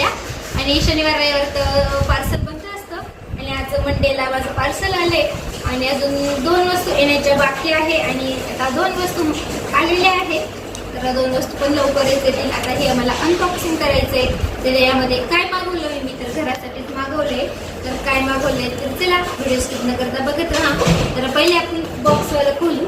होत्या आणि शनिवार रविवार तर पार्सल बंद असतं. आणि आज मंडेला माझं पार्सल आले आणि अजून दोन वस्तू येण्याच्या बाकी आहे. आणि आता दोन वस्तू आलेल्या आहेत. तर दोन वस्तू पण लवकरच येतील. आता हे आम्हाला अनबॉक्सिंग करायचं आहे तर यामध्ये काय मागवलं मी तर घरासाठीच मागवले तर काय मागवले तर चला व्हिडिओ स्किप न करता बघत राहा. तर पहिले आपण बॉक्सवाला खोलू.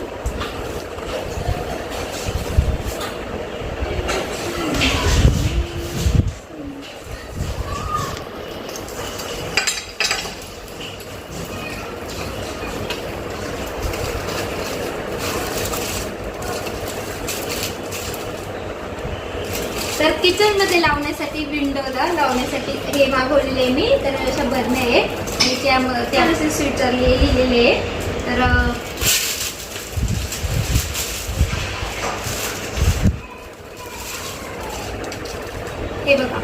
तर किचनमध्ये लावण्यासाठी विंडोला लावण्यासाठी हे मागवलेले मी. तर अशा बरण्या आहे आणि त्या त्यामध्ये स्विटरले लिहिलेले आहे. तर हे बघा.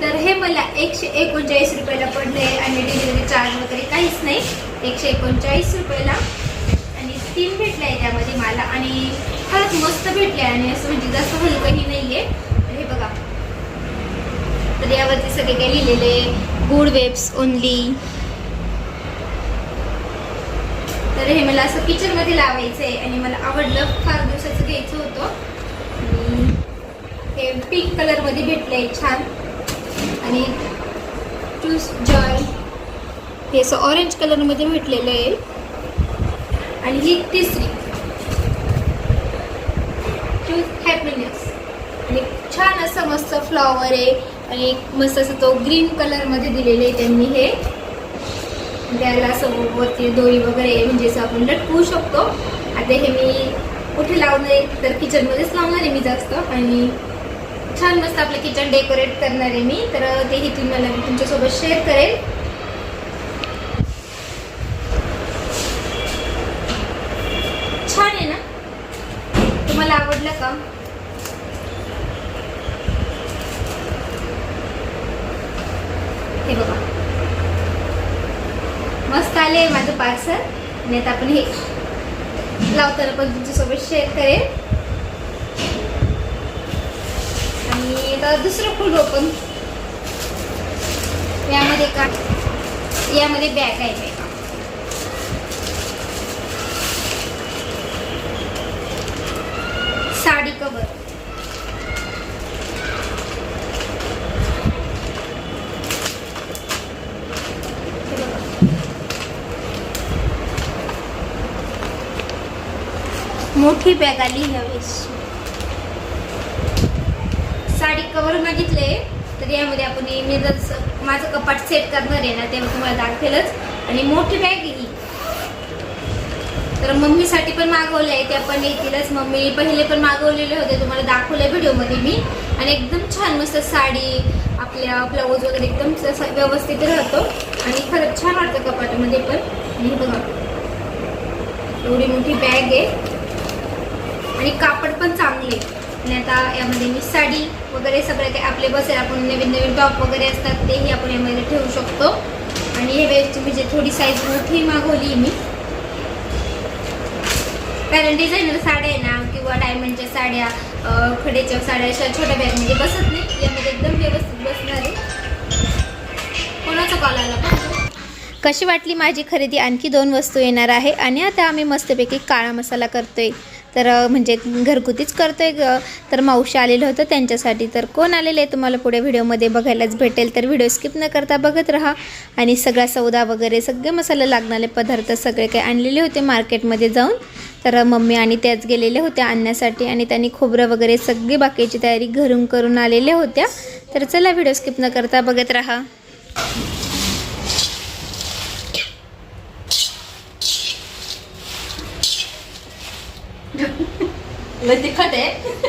तर हे मला एकशे एकोणचाळीस रुपयाला पडले आणि डिलिव्हरी चार्ज वगैरे काहीच नाही. एकशे एकोणचाळीस रुपयाला. आणि तीन भेटले आहे त्यामध्ये मला. आणि खरंच मस्त भेटले आणि असं म्हणजे जास्त हलकंही नाही आहे हे बघा. तर यावरती सगळे काही लिहिलेले गुड वेब्स ओनली तर हे मला असं किचनमध्ये लावायचं आहे आणि मला आवडलं. फार दिवसाचं घ्यायचं होतं. आणि हे पिंक कलरमध्ये भेटलं आहे छान. आणि चूस जॉय हे असं ऑरेंज कलरमध्ये भेटलेलं आहे. आणि ही तिसरी. छान असं मस्त फ्लॉवर आहे. आणि मस्त असं तो ग्रीन कलरमध्ये दिलेलं आहे त्यांनी हे. त्याला असं वरती दोरी वगैरे आहे, म्हणजे असं आपण लटकवू शकतो. आता हे मी कुठे लावणार आहे तर किचनमध्येच लावणार आहे मी जास्त. आणि छान मस्त आपलं किचन डेकोरेट करणार आहे मी. तर तेही तुम्हाला मी तुमच्यासोबत शेअर करेल. छान आहे ना? तुम्हाला आवडलं का? हे बघा. मस्त आले माझं पार्सल आणि आता आपण हे लावताना पण तुमच्यासोबत शेअर करेल आणि आता दुसरं फूड ओपन यामध्ये का यामध्ये बॅग आहे बॅग साडी कवर हे बघा. मोठी बॅग आली ह्यावेळेस साडी कवर मागितले. तर यामध्ये आपण मी जर माझं कपाट सेट करणार आहे ना तेव्हा तुम्हाला दाखवेलच. आणि मोठी बॅग ही. तर मम्मीसाठी पण मागवलं आहे त्या पण येतीलच. मम्मी पहिले पण मागवलेले होते तुम्हाला दाखवलंय व्हिडिओमध्ये मी. आणि एकदम छान मस्त साडी आपल्या ब्लाऊज वगैरे एकदम व्यवस्थित राहतो. आणि खरंच छान वाटतं कपाटामध्ये पण. आणि बघा. एवढी मोठी बॅग आहे. आणि कापड पण चांगले आणि आता यामध्ये मी साडी वगैरे सगळं काही आपले बसेल आपण नवीन नवीन टॉप वगैरे असतात तेही आपण यामध्ये ठेवू शकतो. आणि हे वेळेस म्हणजे थोडी साईज मोठी मागवली मी. कारण डिझायनर साड्या आहे ना किंवा डायमंडच्या साड्या खडेच्या साड्या अशा छोट्या बॅगमध्ये बसत नाही. यामध्ये एकदम व्यवस्थित बसणार आहे. कोणाचा कॉल आला कशी वाटली माझी खरेदी? आणखी दोन वस्तू येणार आहे. आणि आता आम्ही मस्तपैकी काळा मसाला करतोय. तर म्हणजे घरगुतीच करतोय ग तर मावशी आलेलं होतं त्यांच्यासाठी. तर कोण आलेलं आहे तुम्हाला पुढे व्हिडिओमध्ये बघायलाच भेटेल. तर व्हिडिओ स्किप न करता बघत राहा. आणि सगळा सौदा वगैरे सगळे मसाला लागणारे पदार्थ सगळे काही आणलेले होते मार्केटमध्ये जाऊन. तर मम्मी आणि त्याच गेलेल्या होत्या आणण्यासाठी. आणि त्यांनी खोबरं वगैरे सगळी बाकीची तयारी घरून करून आलेल्या होत्या. तर चला व्हिडिओ स्किप न करता बघत राहा. तिखट आहे.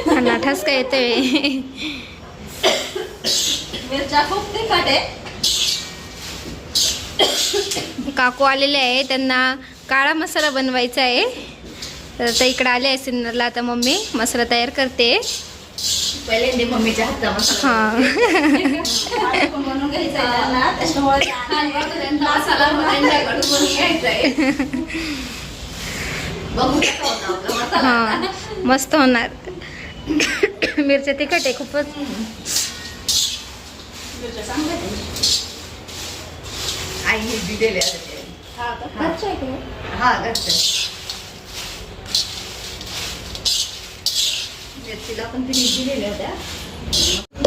हा ठसका येतोय. मिरच्या खूप तिखट आहे. काकू आलेले आहे त्यांना काळा मसाला बनवायचा आहे. तर आता इकडे आले आहे सिन्नरला आता मम्मी मसाला तयार करते. पहिल्यांदा मम्मीच्या हातचा मसाला. हां. घ्यायचा त्याच्यामुळे मसाला त्यांच्याकडून घ्यायचा आहे. बघू हां. मस्त होणार मिरच्या तिखट आहे खूपच. आईने दिलेले. हा? हा मिरचीला पण तिने दिलेल्या होत्या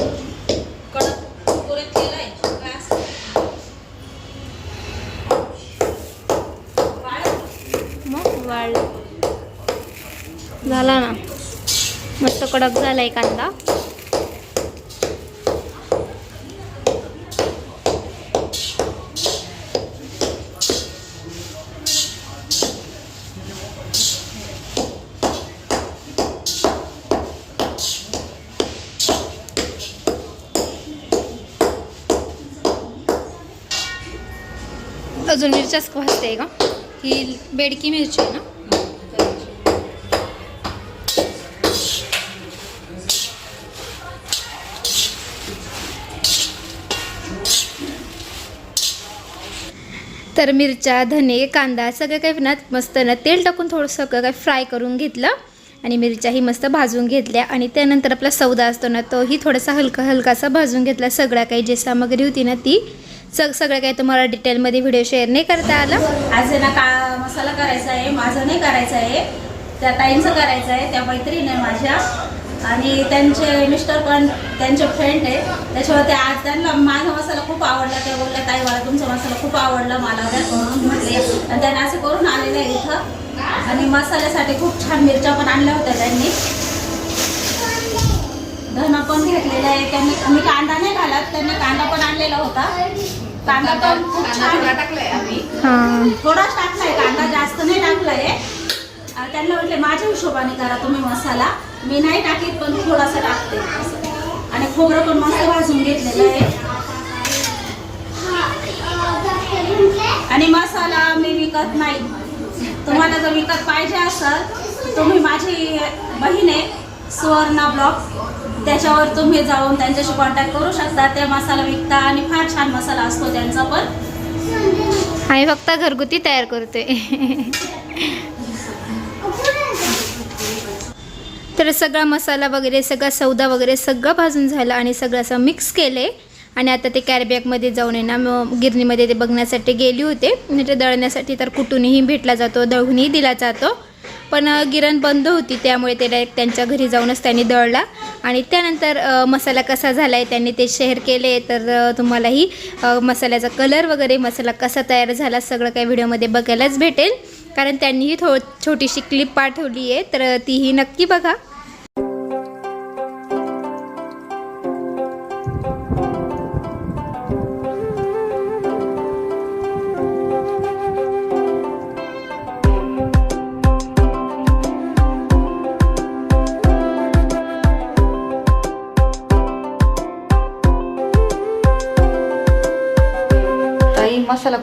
झाला ना. मस्त कडक झाला आहे कांदा. अजून मिरच्याच भाजते का? ही बेडकी मिरची आहे ना? तर मिरच्या धने कांदा सगळं काही ना मस्त ना तेल टाकून थोडं सगळं काही फ्राय करून घेतलं. आणि मिरच्याही मस्त भाजून घेतल्या. आणि त्यानंतर आपला सौदा असतो ना तोही थोडासा हलका हलकासा भाजून घेतला. सगळ्या काही जे सामग्री होती ना ती. सग सगळं काही तुम्हाला डिटेलमध्ये व्हिडिओ शेअर नाही करता आला. आज ना काळा मसाला करायचा आहे माझं नाही करायचं आहे. त्या ताईंचं करायचं आहे त्या मैत्रीण आहे माझ्या. आणि त्यांचे मिस्टर पण त्यांचे फ्रेंड आहे. त्याच्यामुळे ते आज त्यांना माझा मसाला खूप आवडला. ते बोलले ताई मला तुमचा मसाला खूप आवडला. मला म्हणून म्हटले. आणि त्यांना असं करून आलेलं आहे इथं. आणि मसाल्यासाठी खूप छान मिरच्या पण आणल्या होत्या त्यांनी. धना पण घेतलेला आहे. त्यांनी मी कांदा नाही घालत. त्यांनी कांदा पण आणलेला होता. कांदा पण खूप छान टाकलाय आम्ही. हां. थोडाच टाकलाय. कांदा जास्त नाही टाकलाय. आणि त्यांना म्हटले माझ्या हिशोबाने करा तुम्ही मसाला. मी नाही टाकीत पण थोडासा टाकते. असं. आणि खोबरं पण मस्त भाजून घेतलेलं आहे. आणि मसाला मी विकत नाही. तुम्हाला जर विकत पाहिजे असेल तुम्ही माझी बहीण आहे सुवर्णा ब्लॉक त्याच्यावर तुम्ही जाऊन त्यांच्याशी कॉन्टॅक्ट करू शकता. ते मसाला विकता आणि फार छान मसाला असतो त्यांचा पण. आम्ही फक्त घरगुती तयार करतोय. तर सगळा मसाला वगैरे सगळा सौदा वगैरे सगळं भाजून झालं आणि सगळं असं मिक्स केले. आणि आता ते कॅरबॅगमध्ये जाऊन आहे ना मग गिरणीमध्ये ते बघण्यासाठी गेली होते. म्हणजे आणि ते दळण्यासाठी तर कुठूनही भेटला जातो दळूनही दिला जातो. पण गिरण बंद होती त्यामुळे ते डायरेक्ट त्यांच्या घरी जाऊनच त्यांनी दळला. आणि त्यानंतर मसाला कसा झाला आहे त्यांनी ते शेअर केले. तर तुम्हालाही मसाल्याचा कलर वगैरे मसाला कसा तयार झाला सगळं काही व्हिडिओमध्ये बघायलाच भेटेल. कारण त्यांनीही थो छोटीशी क्लिप पाठवली आहे तर तीही नक्की बघा.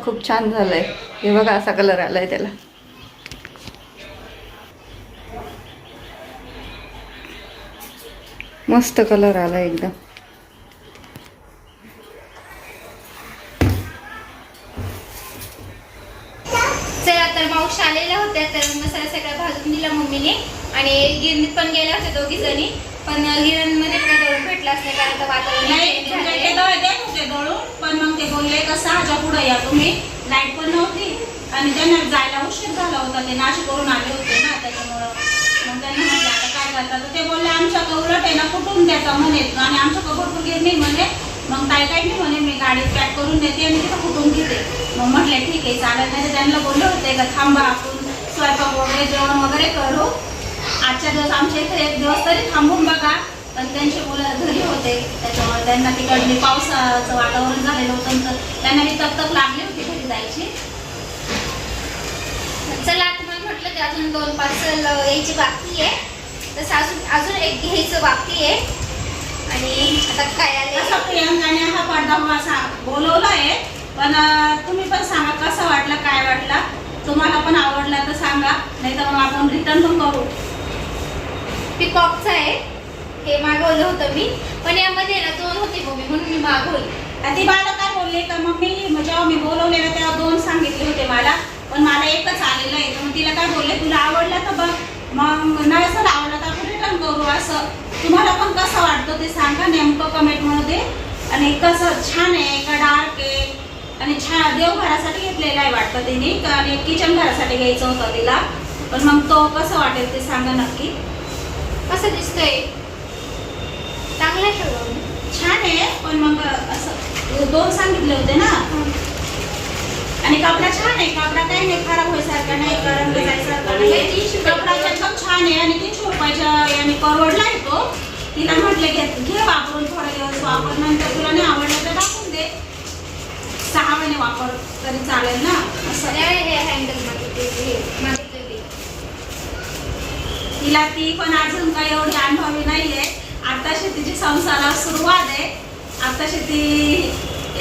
खूप छान झालाय. हे बघा असा कलर आलाय त्याला. मस्त कलर आला एकदम चला तर मावशी आलेल्या होत्या तर मसाला सगळा भाजून दिला मम्मीने आणि गिरणीत पण गेल्या होत्या दोघी जणी पण गिरणीमध्ये काय दळून भेटलाच नाही कारण आता वातावरण नाही change तुमच्या झालंय. इथे दळ देत होते दळून पण मग ते बोलले का सहाच्या पुढे या? तुम्ही लाइट पण नव्हती आणि त्यांना जायला उशीर झाला होता ते नाशिक करून आले होते ना त्याच्यामुळं मग त्यांना म्हटलं आता काय करतात तर ते बोलले आमच्या उलट आहे ना कुठून द्यायचा? म्हणे आणि आमच्या भरपूर गिरणी म्हणे. मग काय काय नाही म्हणे मी गाडीत पॅक करून देते आणि तिथं कुठून घेते? मग म्हटलं ठीक आहे चालेल. नाही त्यांना बोलले होते का थांबा आपण स्वयंपाक वगैरे जेवण वगैरे करू. आजच्या दिवस आमच्या इथे एक दिवस तरी थांबून बघा. पण त्यांचे मुलं घरी होते त्याच्यामुळे त्यांना तिकडली पावसाचं वातावरण झालेलं होतं. तर त्यांना मी तक लागली होती घरी जायची. चला आता मला म्हटलं की अजून दोन पार्सल यायची बाकी आहे. तसं अजून अजून एक घ्यायचं बाकी आहे. आणि आता काय असं आले प्रियंकाने हा पडदा मला सा- बोलवला आहे पण तुम्ही पण सांगा कसं वाटलं काय वाटलं? तुम्हाला पण आवडला तर सांगा नाही तर मग आपण रिटर्न पण करू. पिकॉकचं आहे. हे मागवलं होतं मी. पण यामध्ये ना दोन होते मम्मी म्हणून मी मागवली. आणि ती मला काय बोलली? का मम्मी जेव्हा मी बोलवलेलं तेव्हा दोन सांगितले होते मला. पण मला एकच आलेलं आहे तर मग तिला काय बोलले? तुला आवडलं तर बघ. मग नाही सर आवडलं तर आपण रिटर्न करू असं. तुम्हाला पण कसं वाटतं ते सांगा नेमकं कमेंटमध्ये आणि कसं छान आहे का डार्क आहे? आणि छान देवघरासाठी घेतलेला आहे वाटतं तिने. आणि किचन घरासाठी घ्यायचं होतं तिला. पण मग तो कसं वाटेल ते सांगा नक्की. कसं दिसतंय? चांगलं आहे छान आहे पण मग असं दोन सांगितले होते ना. आणि कपडा छान आहे कपडा काही नाही खराब व्हायसारखा नाही का रंग जायसारखा नाही. कपडा एकदम छान आहे आणि तीनशे रुपयाच्या याने परवडला आहे तो. तिला म्हटले घे घे वापरून थोडे दिवस वापर नंतर तुला नाही आवडलं तर टाकून दे. सहा महिने वापर तरी चालेल ना असं. हे हँडल मागितले तिला ती पण अजून काही एवढी अनुभवी नाहीये. आता शेतीची संसाराला सुरुवात आहे. आता शेती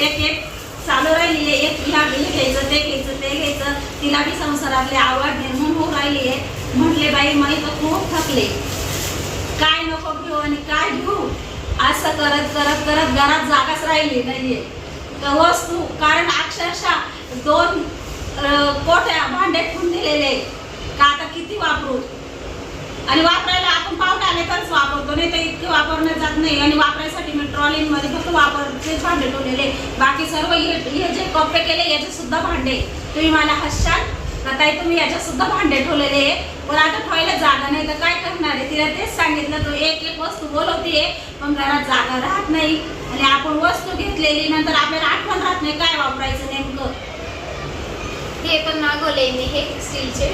एक एक चालू राहिली आहे एक ह्या बिल घ्यायचं ते घ्यायचं ते घ्यायचं. तिला बी संसारातली आवड निर्माण होऊ राहिली आहे म्हटले बाई मी तर खूप थकले. काय नको घेऊ आणि काय घेऊ? असं करत करत करत घरात जागाच राहिली नाहीये. तर वस्तू कारण अक्षरशः दोन कोट्या भांडे ठेवून दिलेले का आता किती वापरू? आणि वापरायला आपण पावडा आले तरच वापरतो नाही तर इतकं वापरण्यात जात नाही. आणि वापरायसाठी मी ट्रॉलीमध्ये फक्त वापरचे भांडे ठेवलेले. बाकी सर्व हे जे कप्पे केले याचे सुद्धा भांडे. तुम्ही मला हसशाल? का ताई तुम्ही याच्यात सुद्धा भांडे ठेवलेले आहे. पण आता ठेवायला जागा नाही तर काय करणार आहे? तिला तेच सांगितलं तू एक एक वस्तू बोलवतीये पण घरात जागा राहत नाही. आणि आपण वस्तू घेतलेली नंतर आपल्याला आठवण राहत नाही काय वापरायचं नेमकं? हे पण मागवले मी हे स्टीलचे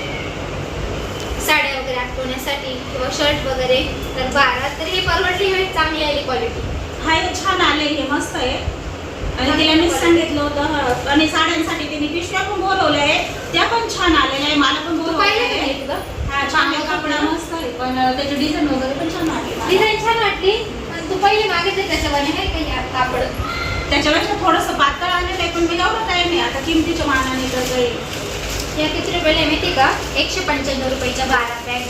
साड्या वगैरे आठवण्यासाठी किंवा शर्ट वगैरे. तर बारा तर हे परवडली हे चांगली आली क्वालिटी हा हे छान आले हे मस्त आहे. आणि तिला मी सांगितलं होतं आणि साड्यांसाठी तिने पिशव्या पण बोलवल्या आहे त्या पण छान आलेल्या आहे मला पण तू बोलवलं नाही हा आहे कपडा मस्त आहे पण त्याची डिझाईन वगैरे पण छान वाटली. डिझाईन छान वाटली. पण तू पहिले मागितले त्याच्यावाने आहे का हे कापड त्याच्यापेक्षा थोडंसं पातळ आलेलं आहे पण मी एवढं काही नाही आता किमतीच्या मानाने तर काही या किती रुपयाला आहे माहिती का? एकशे पंच्याण्णव रुपयाच्या बारा बॅग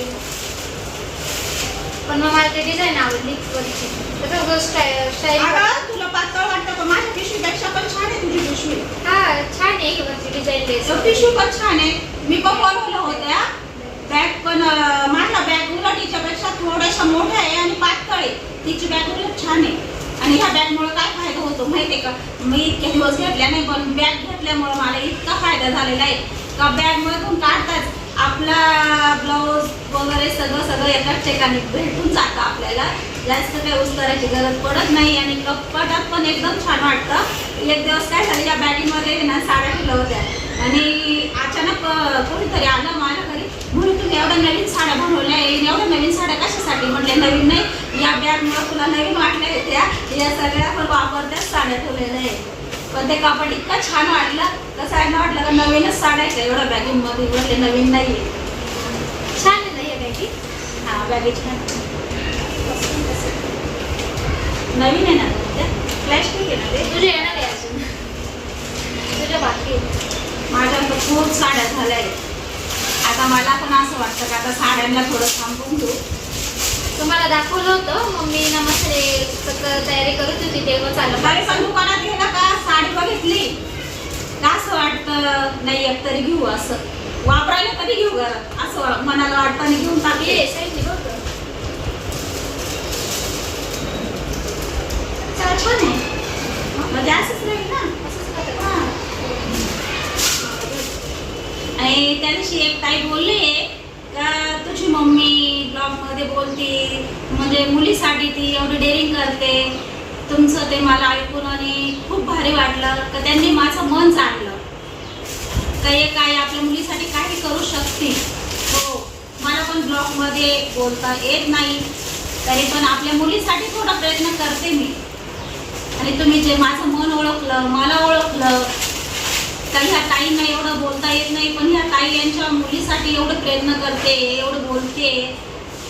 पण मग मला ते डिझाईन आवडली वरची. त्याचं स्टाईल अगं, तुला पातळ वाटतं पण माझ्या पिशवीपेक्षा पण छान आहे तुझी पिशवी हा छान आहे वरची डिझाईन तर पिशवी पण छान आहे. मी पण बोलवलं होत्या. बॅग पण अं, माझ्या बॅग उलट हिच्यापेक्षा थोड्याशा मोठ्या आहे आणि पातळ आहे. तिची बॅग उलट छान आहे. आणि ह्या बॅगमुळे काय फायदा होतो माहिती आहे का? मी इतके दिवस घेतल्या नाही पण बॅग घेतल्यामुळे मला इतका फायदा झालेला आहे. का बॅगमधून काढताच आपला ब्लाऊज वगैरे सगळं सगळं एकाच ठिकाणी भेटून जातं आपल्याला. जास्त काही यूज करायची गरज पडत नाही आणि कपाटात पण एकदम छान वाटतं. एक दिवस काय झालं या बॅगीमध्ये ना साड्या ठेवल्या होत्या. आणि अचानक कोणीतरी आलं माझ्या घरी. म्हणून तुम्ही एवढ्या नवीन साड्या बनवल्या एवढ्या नवीन साड्या कशासाठी? म्हटल्या नवीन नाही. या बॅगमुळे तुला नवीन वाटल्या होत्या या सगळ्या पण वापरत्याच साड्या ठेवलेल्या आहेत. पण ते कापड इतकं छान वाटलं कसं आहे ना वाटलं का नवीनच साड्या आहेत का एवढ्या बॅगीमध्ये म्हटले नवीन नाही आहे छान आहे ना हे बॅगी? हा बॅगी छान. नवीन आहे ना? प्लॅस्टिक आहे ना ते तुझे येणार आहे अजून. तुझ्या बाकी. माझ्या तर खूप साड्या झाल्या आहेत. आता मला पण असं वाटतं का आता साड्यांना थोडं थांबून घेऊ. तुम्हाला दाखवलं होतं मम्मी नमस्ते सगळं तयारी करत होती तेव्हा तरी चालू पण दुकानात गेला का? साडी बघितली? का असं वाटतं नाही एक तरी घेऊ असं. वापरायला कधी घेऊ घरात असं मनाला वाटतं आणि घेऊन टाकले छान आहे. म्हणजे असंच राहील ना. आणि त्या दिवशी एक ताई बोलली का तुझी मम्मी ब्लॉगमध्ये बोलते म्हणजे मुलीसाठी ती एवढी डेअरिंग करते तुमचं ते मला ऐकून आणि खूप भारी वाटलं का त्यांनी माझं मन जाणलं हे काय आपल्या मुलीसाठी काही करू शकते हो मला पण ब्लॉगमध्ये बोलता येत नाही. तरी पण आपल्या मुलीसाठी थोडा प्रयत्न करते मी. आणि तुम्ही जे माझं मन ओळखलं मला ओळखलं तर ह्या ताईंना एवढं बोलता येत नाही पण ह्या ताई यांच्या मुलीसाठी एवढं प्रयत्न करते एवढं बोलते.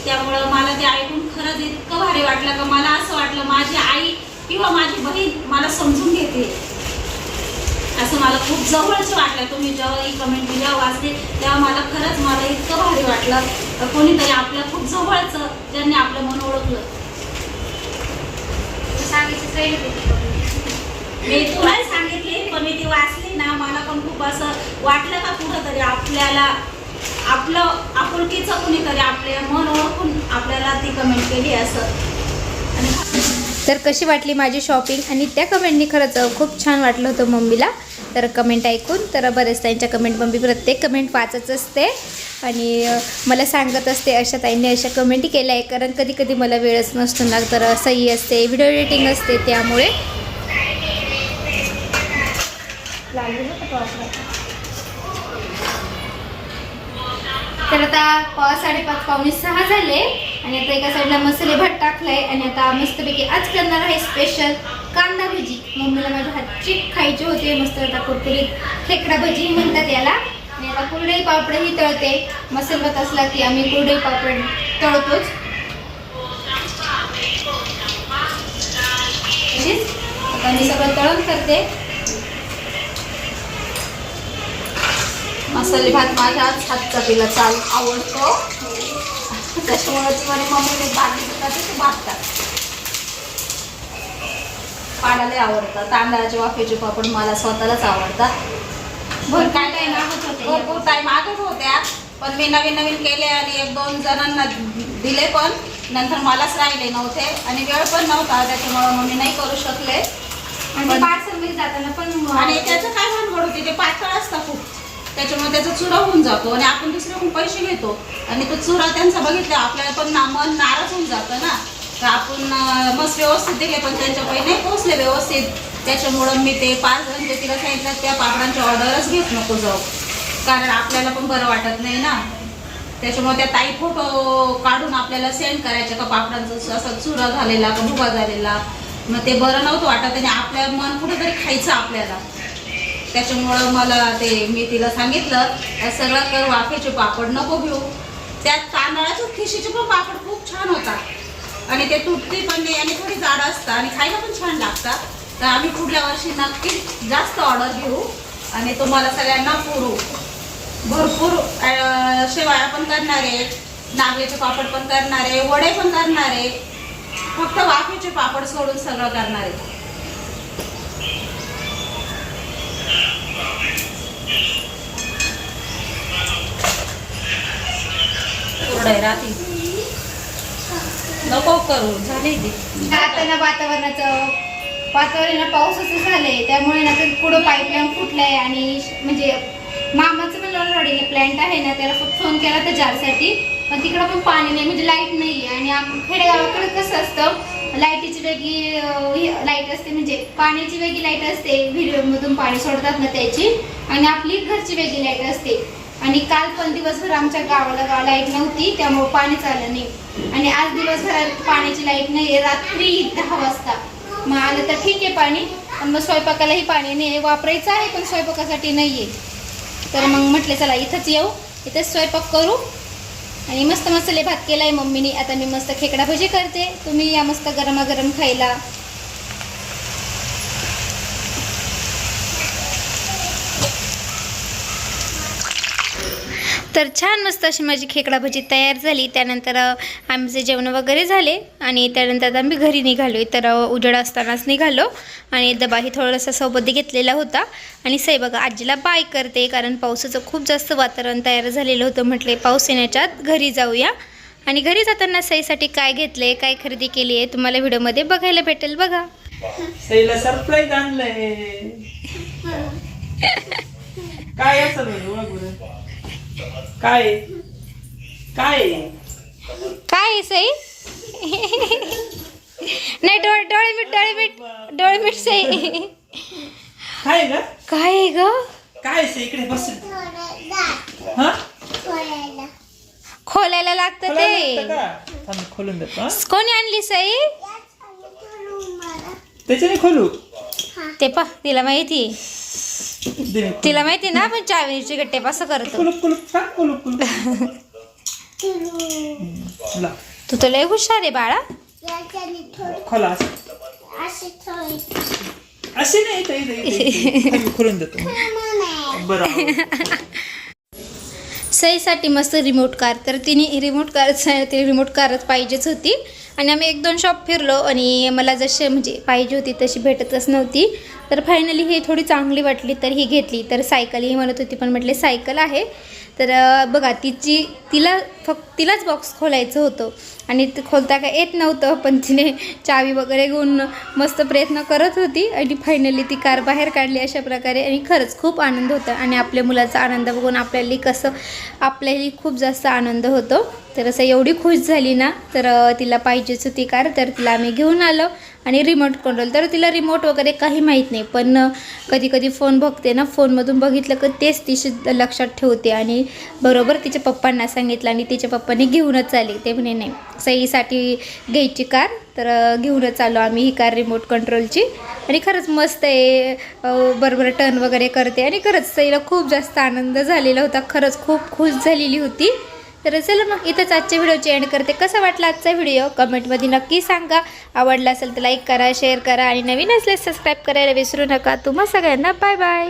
त्यामुळं मला ते ऐकून खरंच इतकं भारी वाटलं का मला असं वाटलं माझी आई किंवा माझी बहीण मला समजून घेते. असं मला खूप जवळचं वाटलं. तुम्ही जेव्हा ही कमेंट जेव्हा वाचली तेव्हा मला खरंच मला इतकं भारी वाटलं. कोणीतरी आपल्या खूप जवळचं ज्यांनी आपलं मन ओळखलं. मी तुला सांगितली पण मी ती वाचली ना मला पण खूप असं वाटलं का कुठं तरी आपल्याला आपलं आपुलकीचं कुणीतरी आपले मन ओळखून आपल्याला ती कमेंट केली असं. तर कशी वाटली माझी शॉपिंग आणि त्या कमेंटनी खरंच खूप छान वाटलं होतं मम्मीला. तर कमेंट ऐकून तर बरेच ताईंच्या कमेंट मम्मी प्रत्येक कमेंट वाचत असते. आणि मला सांगत असते अशा ताईंनी अशा कमेंटी केल्या आहे कारण कधी कधी मला वेळच नसतो ना तर सही असते व्हिडिओ एडिटिंग असते त्यामुळे. तर आता पाव साडेपाच पावणे सहा झाले. आणि आता एका साईडला मसाले भात टाकलाय. आणि आता मस्तपैकी आज करणार आहे स्पेशल कांदा भजी. मम्मीला माझ्या हातची खायची होते. मस्त आता कुरकुरीत खेकडा भजी म्हणतात याला. आणि आता कुरडई पापडही तळते. मसाले भात असला की आम्ही कुरडई पापड तळतोच. आता मी सगळं तळण करते. मसाले भात माझ्याच हातचा तिला चाल आवडतो. त्याच्यामुळे तुम्हाला मम्मीने दिसतात ते भात टाक. पाडायला आवडतात. तांदळाचे वाफेचे पापड मला स्वतःलाच आवडतात. भरपूर काय काय मागत होते? भरपूर टाइम मागत होत्या पण मी नवीन नवीन केले आणि एक दोन जणांना दिले पण. नंतर मलाच राहिले नव्हते आणि वेळ पण नव्हता त्याच्यामुळे मग मी नाही करू शकले. आणि पार्सल जाताना पण आणि त्याचं काय भानगड होते? ते पातळ असतं खूप. त्याच्यामुळे त्याचा चुरा होऊन जातो आणि आपण दुसऱ्याकडून पैसे घेतो. आणि तो चुरा त्यांचा बघितला आपल्याला पण ना मन नाराज होऊन जातं ना. तर आपण मस्त व्यवस्थित दिले पण त्यांच्या पैसे नाही पोचले व्यवस्थित. त्याच्यामुळं मी ते पाच जण जे तिला सांगितलं त्या पापडांची ऑर्डरच घेत नको जाऊ. कारण आपल्याला पण बरं वाटत नाही ना. त्याच्यामुळे त्या ताई फोटो काढून आपल्याला सेंड करायचे का पापडांचा असा चुरा झालेला का भुगा झालेला. मग ते बरं नव्हतं वाटत आणि आपल्या मन कुठेतरी खायचं आपल्याला. त्याच्यामुळं मला ते मी तिला सांगितलं सगळं कर वाफेचे पापड नको घेऊ. त्यात तांदळाच्या खिशीचे पण पापड खूप छान होता आणि ते तुटते पण नाही आणि थोडी जाड असतात आणि खायला पण छान लागतात. तर आम्ही पुढल्या वर्षी नक्की जास्त ऑर्डर घेऊ आणि तुम्हाला सगळ्यांना पुरू. भरपूर अं, शेवाळ्या पण करणारे नागलीचे पापड पण करणारे वडे पण करणारे फक्त वाफेचे पापड सोडून सगळं करणारे राहते नको करू झाली ती. आता ना वातावरणाचं वातावरण ना पावसाचं झालंय त्यामुळे ना तर पुढं पाईपलाईन फुटलंय आणि म्हणजे मामाचं पण ऑलरेडी प्लॅन्ट आहे ना त्याला फक्त फोन केला तर जारसाठी पण तिकडं पण पाणी नाही म्हणजे लाइट नाही आणि आम खेडेगावाकडे कसं असतं लाईटीची वेगळी लाइट असते म्हणजे पाण्याची वेगळी लाइट असते विहिरीमधून पाणी सोडतात ना त्याची. आणि आपली घरची वेगळी लाइट असते. आणि काल पण दिवसभर आमच्या गावाला गाव लाइट नव्हती त्यामुळे पाणी चाललं नाही. आणि आज दिवसभरात पाण्याची लाइट नाही रात्री दहा वाजता. मग आलं तर ठीक आहे पाणी पण मग स्वयंपाकालाही पाणी नाही वापरायचं आहे पण स्वयंपाकासाठी नाही आहे तर मग म्हटलं चला इथंच येऊ. इथंच स्वयंपाक करू. आणि मस्त मसाले भात आहे मम्मीने. आता मी मस्त खेकडा भजी करते. तुम्ही या मस्त गरमागरम खायला. तर छान मस्त अशी माझी खेकडा भजी तयार झाली. त्यानंतर आमचे जेवण वगैरे झाले आणि त्यानंतर आता आम्ही घरी निघालो तर उजेड असतानाच निघालो आणि डबाही थोडासा सोबत घेतलेला होता. आणि सई बघा आजीला बाय करते कारण पावसाचं खूप जास्त वातावरण तयार झालेलं होतं म्हटले पाऊस येण्याच्या आत घरी जाऊया. आणि घरी जाताना सईसाठी काय घेतले काय खरेदी केली आहे तुम्हाला व्हिडिओमध्ये बघायला भेटेल बघा. सईला सरप्राईज आणलंय. काय असं काय? काय? काय सई? नाही डोळे डोळे मीठ डोळे मीठ डोळे मीठ सई. काय ग? काय ग? काय सई इकडे बस. हा? खोलायला लागतं ते? थांब खोलून देतो हा. कोणी आणली सई? त्याच्याने खोलू. ते पा तिला माहिती. तिला माहिती ना आपण चावीची गट्टे असं करतो. कुलूप कुलूप सांग कुलूप कुलूप. ला. तू तर लय हुशार आहे बाळा. खोला असं. असे नाही इथं इथं इथं, इथं. थांब, मी खोलून देतो. बरं आवडलं. सईसाठी मस्त रिमोट कार तर तिने रिमोट कार ती रिमोट कारच पाहिजेच होती. आणि आम्ही एक दोन शॉप फिरलो आणि मला जशी म्हणजे पाहिजे होती तशी भेटतच नव्हती. तर फायनली ही थोडी चांगली वाटली तर ही घेतली. तर सायकल ही म्हणत होती पण म्हटले सायकल आहे. तर बघा तिची तिला फक्त तिलाच बॉक्स खोलायचं होतं. आणि खोलता काय येत नव्हतं पण तिने चावी वगैरे घेऊन मस्त प्रयत्न करत होती. आणि फायनली ती कार बाहेर काढली अशा प्रकारे. आणि खरंच खूप आनंद होता. आणि आपल्या मुलाचा आनंद बघून आपल्याला कसं आपल्याला खूप जास्त आनंद होतो. तर असं एवढी खुश झाली ना तर तिला पाहिजेच होती कार तर तिला आम्ही घेऊन आलो. आणि रिमोट कंट्रोल तर तिला रिमोट वगैरे काही माहीत नाही पण कधी कधी फोन बघते ना फोनमधून बघितलं की तेच ती शि- लक्षात ठेवते आणि बरोबर तिच्या पप्पांना सांगितलं आणि तिच्या पप्पांनी घेऊनच आले ते म्हणे नाही सईसाठी घ्यायची कार तर घेऊनच आलो आम्ही ही कार रिमोट कंट्रोलची आणि खरंच मस्त आहे बरोबर टर्न वगैरे करते. आणि खरंच सईला खूप जास्त आनंद झालेला होता. खरंच खूप खुश झालेली होती. तर चला मग इथंच आजच्या व्हिडिओची एंड करते. कसा वाटला आजचा व्हिडिओ? कमेंटमध्ये नक्की सांगा. आवडला असेल तर लाईक करा शेअर करा आणि नवीन असल्यास सबस्क्राईब करायला विसरू नका. तुम्हा सगळ्यांना बाय बाय